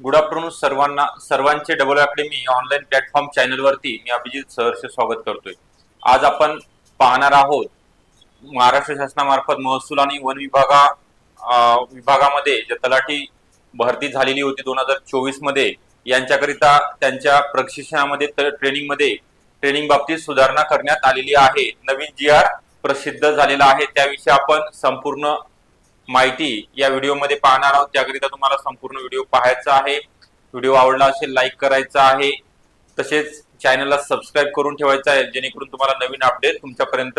Good afternoon सर्वांना सर्वांचे double academy online platform चॅनलवरती मी अभिजित सहर्ष स्वागत करतोय. आज आपण पाहणार आहोत महाराष्ट्र शासनामार्फत महसूल आणि वन विभागा विभागामध्ये जे तलाठी भरती झालेली होती दोन हजार चोवीसमध्ये यांच्याकरिता त्यांच्या प्रशिक्षणामध्ये ट्रेनिंगमध्ये ट्रेनिंग बाबतीत सुधारणा करण्यात आलेली आहे. नवीन जी आर प्रसिद्ध झालेला आहे. त्याविषयी आपण संपूर्ण माहिती या व्हिडिओमध्ये पाहणार आहोत. त्याकरिता तुम्हाला संपूर्ण व्हिडिओ पाहायचा आहे. व्हिडिओ आवडला असेल लाईक करायचा आहे. तसेच चॅनलला सबस्क्राईब करून ठेवायचं आहे जेणेकरून तुम्हाला नवीन अपडेट तुमच्यापर्यंत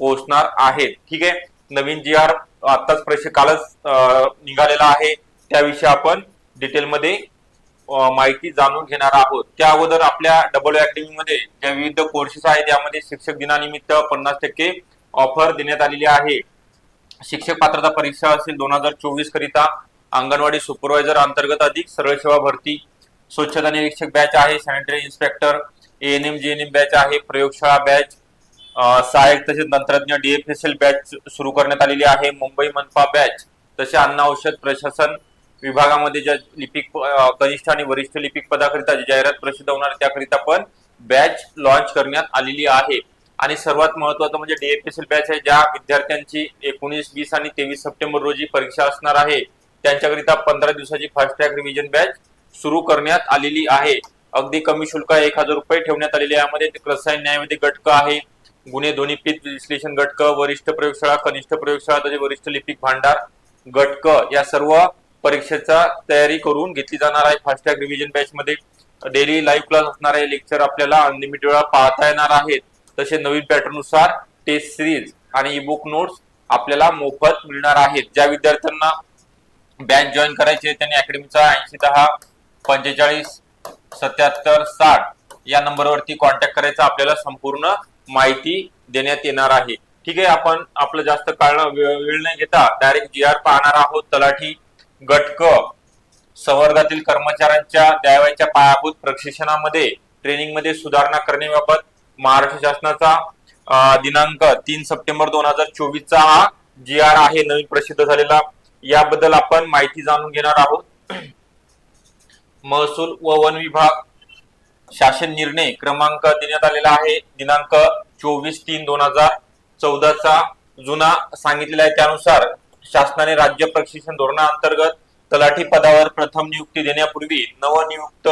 पोहोचणार आहेत ठीक आहे? नवीन जी आर आताच प्रश्न कालच निघालेला आहे. त्याविषयी आपण डिटेलमध्ये माहिती जाणून घेणार आहोत. त्या अगोदर आपल्या डबल अकॅडमी मध्ये ज्या विविध कोर्सेस आहेत त्यामध्ये शिक्षक दिनानिमित्त पन्नास टक्के ऑफर देण्यात आलेली आहे. शिक्षक पात्रता परीक्षा असेल दोन हजार चोवीस करिता अंगणवाडी सुपरवायझर अंतर्गत अधिक सरळ सेवा भरती. स्वच्छता निरीक्षक बॅच आहे sanitary inspector N M N M batch आहे प्रयोगशाळा बॅच सहाय्यक तसेच तंत्रज्ञ डीएफएसएल बॅच सुरू करण्यात आलेली आहे. मुंबई मनपा बॅच तसे अन्न औषध प्रशासन विभागामध्ये ज्या लिपिक कनिष्ठ आणि वरिष्ठ लिपिक पदाकरिता जाहिरात प्रसिद्ध होणार त्याकरिता पण बॅच लॉन्च करण्यात आलेली आहे. आणि सर्वात महत्वाचं म्हणजे डीएपीएसएल बॅच आहे ज्या विद्यार्थ्यांची एकोणीस वीस आणि तेवीस सप्टेंबर रोजी परीक्षा असणार आहे त्यांच्याकरिता पंधरा दिवसाची फास्ट ट्रॅक रिव्हिजन बॅच सुरू करण्यात आलेली आहे. अगदी कमी शुल्क एक हजार रुपये ठेवण्यात आलेले यामध्ये ते रसायन न्यायामध्ये घटक आहे गुन्हे ध्वनिपीत विश्लेषण घटक वरिष्ठ प्रयोगशाळा कनिष्ठ प्रयोगशाळा तसेच वरिष्ठ लिपिक भांडार घटक या सर्व परीक्षेचा तयारी करून घेतली जाणार आहे. फास्ट ट्रॅक रिव्हिजन बॅच मध्ये डेली लाईव्ह क्लास असणार आहे. लेक्चर आपल्याला अनलिमिटेड वेळा पाहता येणार आहेत. तसे नवीन पॅटर्ननुसार टेस्ट सिरीज आणि ई बुक नोट्स आपल्याला मोफत मिळणार आहेत. ज्या विद्यार्थ्यांना बॅच जॉईन करायचे त्यांनी अकॅडमीचा ऐंशी दहा पंचेचाळीस सत्याहत्तर साठ या नंबरवरती कॉन्टॅक्ट करायचा आपल्याला संपूर्ण माहिती देण्यात येणार आहे. ठीक आहे आपण आपलं जास्त काळ वेळ वेळ नाही घेता डायरेक्ट जी आर पाहणार आहोत. तलाठी गटक संवर्गातील कर्मचाऱ्यांच्या द्यावयाच्या पायाभूत प्रशिक्षणामध्ये ट्रेनिंगमध्ये सुधारणा करण्याबाबत महाराष्ट्र शासनाचा दिनांक तीन सप्टेंबर दोन हजार चोवीसचा हा जी आर आहे नवीन प्रसिद्ध झालेला. याबद्दल आपण माहिती जाणून घेणार आहोत. महसूल व वन विभाग शासन निर्णय क्रमांक देण्यात आलेला आहे. दिनांक चोवीस तीन दोन हजार चौदाचा जुना सांगितलेला आहे. त्यानुसार शासनाने राज्य प्रशिक्षण धोरणाअंतर्गत तलाठी पदावर प्रथम नियुक्ती देण्यापूर्वी नवनियुक्त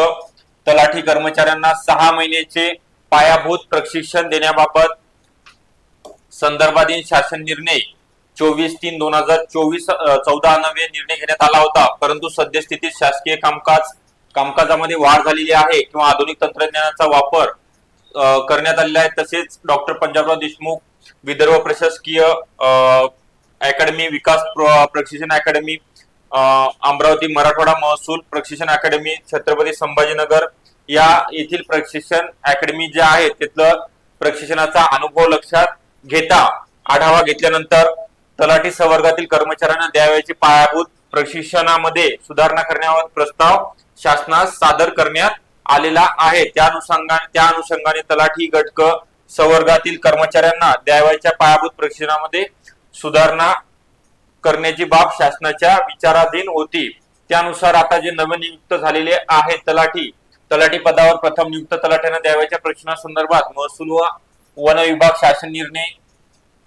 तलाठी कर्मचाऱ्यांना सहा महिन्याचे पायाभूत प्रशिक्षण देण्याबाबत संदर्भातील शासन निर्णय चोवीस तीन दोन हजार चोवीस चौदा नवे निर्णय घेण्यात आला होता. परंतु सद्यस्थितीत शासकीय कामकाज कामकाजामध्ये वाढ झालेली आहे किंवा आधुनिक तंत्रज्ञानाचा वापर करण्यात आलेला आहे. तसेच डॉक्टर पंजाबराव देशमुख विदर्भ प्रशासकीय अकॅडमी विकास प्रशिक्षण अकॅडमी अमरावती मराठवाडा महसूल प्रशिक्षण अकॅडमी छत्रपती संभाजीनगर या येथील प्रशिक्षण अकॅडमी जे आहे तिथलं प्रशिक्षणाचा अनुभव लक्षात घेता आढावा घेतल्यानंतर तलाठी संवर्गातील कर्मचाऱ्यांना द्यावयाची पायाभूत प्रशिक्षणामध्ये सुधारणा करण्यावर प्रस्ताव शासनास सादर करण्यात आलेला आहे. त्या अनुषंगाने त्या अनुषंगाने तलाठी घटक संवर्गातील कर्मचाऱ्यांना द्यावयाच्या पायाभूत प्रशिक्षणामध्ये सुधारणा करण्याची बाब शासनाच्या विचाराधीन होती. त्यानुसार आता जे नवनियुक्त झालेले आहेत तलाठी तलाठी पदावर प्रथम नियुक्त तलाट्यांना द्यावयाच्या प्रश्नासंदर्भात महसूल व वन विभाग शासन निर्णय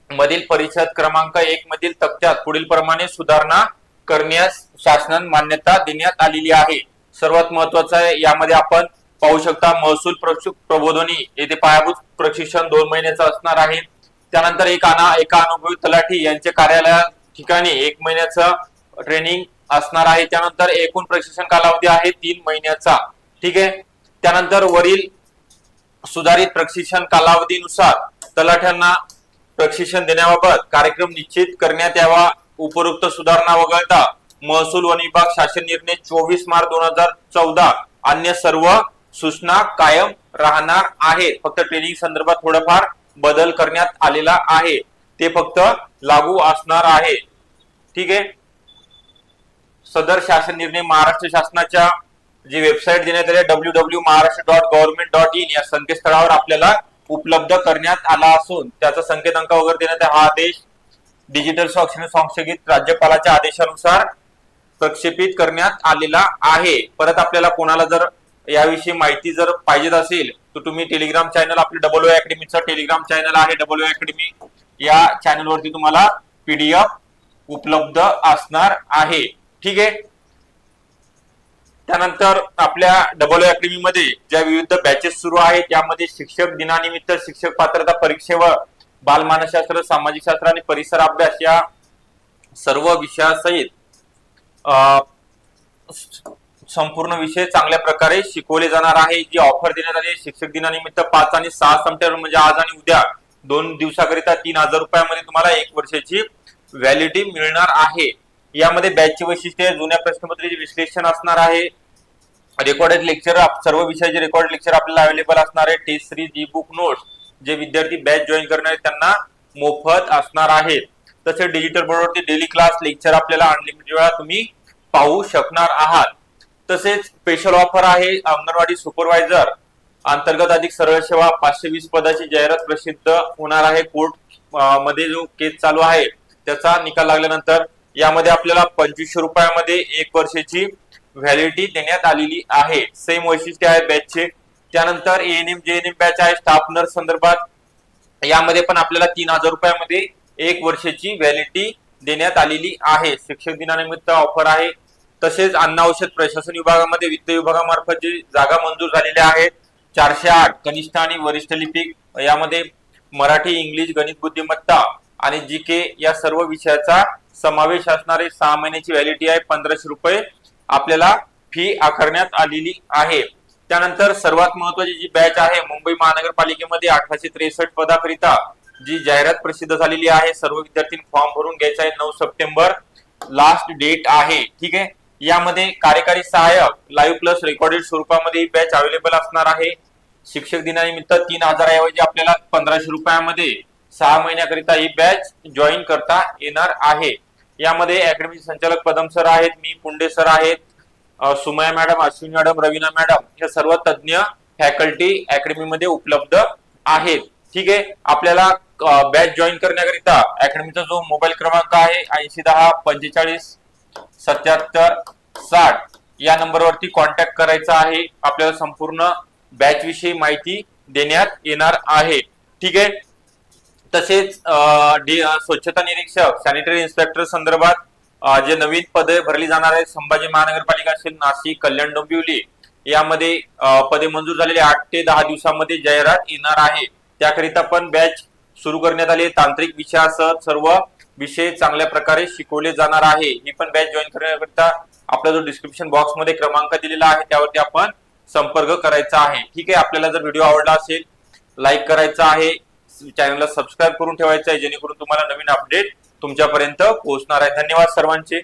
मधील परिषद क्रमांक एक मधील तक्त्यात पुढील प्रमाणे सुधारणा करण्यास शासनान मान्यता देण्यात आलेली आहे. सर्वात महत्वाचं आहे यामध्ये आपण पाहू शकता महसूल प्रबोधनी येथे पायाभूत प्रशिक्षण दोन महिन्याचं असणार आहे. त्यानंतर एक अना एका अनुभवी तलाठी यांचे कार्यालया ठिकाणी एक महिन्याचं ट्रेनिंग असणार आहे. त्यानंतर एकूण प्रशिक्षण कालावधी आहे तीन महिन्याचा. ठीक आहे? त्यानंतर वरील सुधारित प्रशिक्षण कालावधीनुसार तलाठ्यांना प्रशिक्षण देण्याबाबत कार्यक्रम निश्चित करण्यात यावा. उपरोक्त सुधारणा वगळता महसूल वन विभाग शासन निर्णय चोवीस मार्च दोन हजार चौदा. अन्य सर्व सूचना कायम राहणार आहेत. फक्त ट्रेनिंग संदर्भात थोडंफार बदल करण्यात आलेला आहे. ते फक्त लागू असणार आहे. ठीक आहे? सदर शासन निर्णय महाराष्ट्र शासनाच्या जी वेबसाईट देण्यात आली W W Maharashtra dot government dot in या संकेतस्थळावर आपल्याला उपलब्ध करण्यात आला असून त्याचा संकेतांक वगैरे देण्यात हा आदेश डिजिटल स्वाक्षरी संस्थगित राज्यपालाच्या आदेशानुसार प्रक्षेपित करण्यात आलेला आहे. परत आपल्याला कोणाला जर याविषयी माहिती जर पाहिजेत असेल तर तुम्ही टेलिग्राम चॅनल आपले डबल ओ टेलिग्राम चॅनल आहे. डबल ओ अकॅडमी या चॅनलवरती तुम्हाला पीडीएफ उपलब्ध असणार आहे. ठीक आहे? त्यानंतर आपल्या डबल अकॅडमी मध्ये ज्या विविध बॅचेस सुरू आहेत त्यामध्ये शिक्षक दिनानिमित्त शिक्षक पात्रता परीक्षेवर बालमानसशास्त्र सामाजिक शास्त्र आणि परिसर अभ्यास या सर्व विषयासहित संपूर्ण विषय चांगल्या प्रकारे शिकवले जाणार आहे. जी ऑफर देण्यात आली शिक्षक दिनानिमित्त पाच आणि सहा सप्टेंबर म्हणजे आज आणि उद्या दोन दिवसाकरिता तीन हजार रुपयामध्ये तुम्हाला एक वर्षाची व्हॅलिडिटी मिळणार आहे. यामध्ये बॅचची वैशिष्ट्ये जुन्या प्रश्नपत्रीचे विश्लेषण असणार आहे. रेकॉर्डेड लेक्चर सर्व विषयाचे रेकॉर्ड लेक्चर आपल्याला अवेलेबल असणार आहे test series e book notes जे विद्यार्थी बॅच जॉईन करणार आहेत त्यांना मोफत असणार आहेत तसेच डिजिटल बोर्डवरती डेली क्लास लेक्चर आपल्याला अनलिमिटेड वेळा तुम्ही पाहू शकणार आहात. तसेच स्पेशल ऑफर आहे अंगणवाडी सुपरवायझर अंतर्गत अधिक सरळ सेवा पाचशे वीस पदाची जाहिरात प्रसिद्ध होणार आहे. कोर्टमध्ये जो केस चालू आहे त्याचा निकाल लागल्यानंतर यामध्ये आपल्याला पंचवीसशे रुपयामध्ये एक वर्षाची व्हॅलिडिटी देण्यात आलेली आहे. सेम वैशिष्ट्य आहे बॅचचे त्यानंतर एएनएम जेएनएम बॅच आहे. स्टाफ नर्स संदर्भात यामध्ये पण आपल्याला तीन हजार रुपयामध्ये एक वर्षाची व्हॅलिडिटी देण्यात आलेली आहे. शिक्षक दिनानिमित्त ऑफर आहे. तसेच अन्न औषध प्रशासन विभागामध्ये वित्त विभागामार्फत जे जागा मंजूर झालेल्या आहेत चारशे आठ कनिष्ठ आणि वरिष्ठ लिपिक. यामध्ये मराठी इंग्लिश गणित बुद्धिमत्ता आणि जी के या सर्व विषयाचा समावेश असणारे सहा महिन्याची व्हॅलिडिटी आहे. पंधराशे रुपये आपल्याला फी आकारण्यात आलेली आहे. त्यानंतर सर्वात महत्वाची जी बॅच आहे मुंबई महानगरपालिकेमध्ये अठराशे त्रेसष्ट पदाकरिता जी जाहिरात प्रसिद्ध झालेली आहे सर्व विद्यार्थ्यांनी फॉर्म भरून घ्यायचा आहे. नऊ सप्टेंबर लास्ट डेट आहे. ठीक आहे? यामध्ये कार्यकारी सहाय्यक लाईव्ह प्लस रेकॉर्डेड स्वरूपामध्ये ही बॅच अवेलेबल असणार आहे. शिक्षक दिनानिमित्त तीन हजाराऐवजी आपल्याला पंधराशे रुपयामध्ये सहा महिन्याकरिता ही बॅच जॉईन करता येणार आहे. यामध्ये अकॅडमी संचालक पदम सर आहेत मी पुंडे सर आहेत Sumaya madam Ashwini madam Raveena madam हे सर्व तज्ज्ञ फॅकल्टी अकॅडमीमध्ये उपलब्ध आहेत. ठीक आहे? आपल्याला बॅच जॉईन करण्याकरिता अकॅडमीचा जो मोबाईल क्रमांक आहे ऐंशी दहा पंचेचाळीस सत्याहत्तर साठ या नंबरवरती कॉन्टॅक्ट करायचा आहे. आपल्याला संपूर्ण बॅच विषयी माहिती देण्यात येणार आहे. ठीक आहे? तसेच स्वच्छता निरीक्षक सॅनिटरी इन्स्पेक्टर संदर्भात जे नवीन पदे भरली जाणार आहेत संभाजी महानगरपालिका असेल नाशिक कल्याण डोंबिवली यामध्ये पदे मंजूर झालेले आठ ते दहा दिवसामध्ये जाहिरात येणार आहे. त्याकरिता पण बॅच सुरू करण्यात आली तांत्रिक विषयासह सर्व विषय चांगल्या प्रकारे शिकवले जाणार आहे. ही पण बॅच जॉईन करण्याकरिता आपला जो डिस्क्रिप्शन बॉक्समध्ये क्रमांक दिलेला आहे त्यावरती आपण संपर्क करायचा आहे. ठीक आहे आपल्याला जर व्हिडिओ आवडला असेल लाईक करायचा आहे चॅनलला सबस्क्राईब करून ठेवायचं आहे जेणेकरून तुम्हाला नवीन अपडेट तुमच्यापर्यंत पोहोचणार आहे. धन्यवाद सर्वांचे.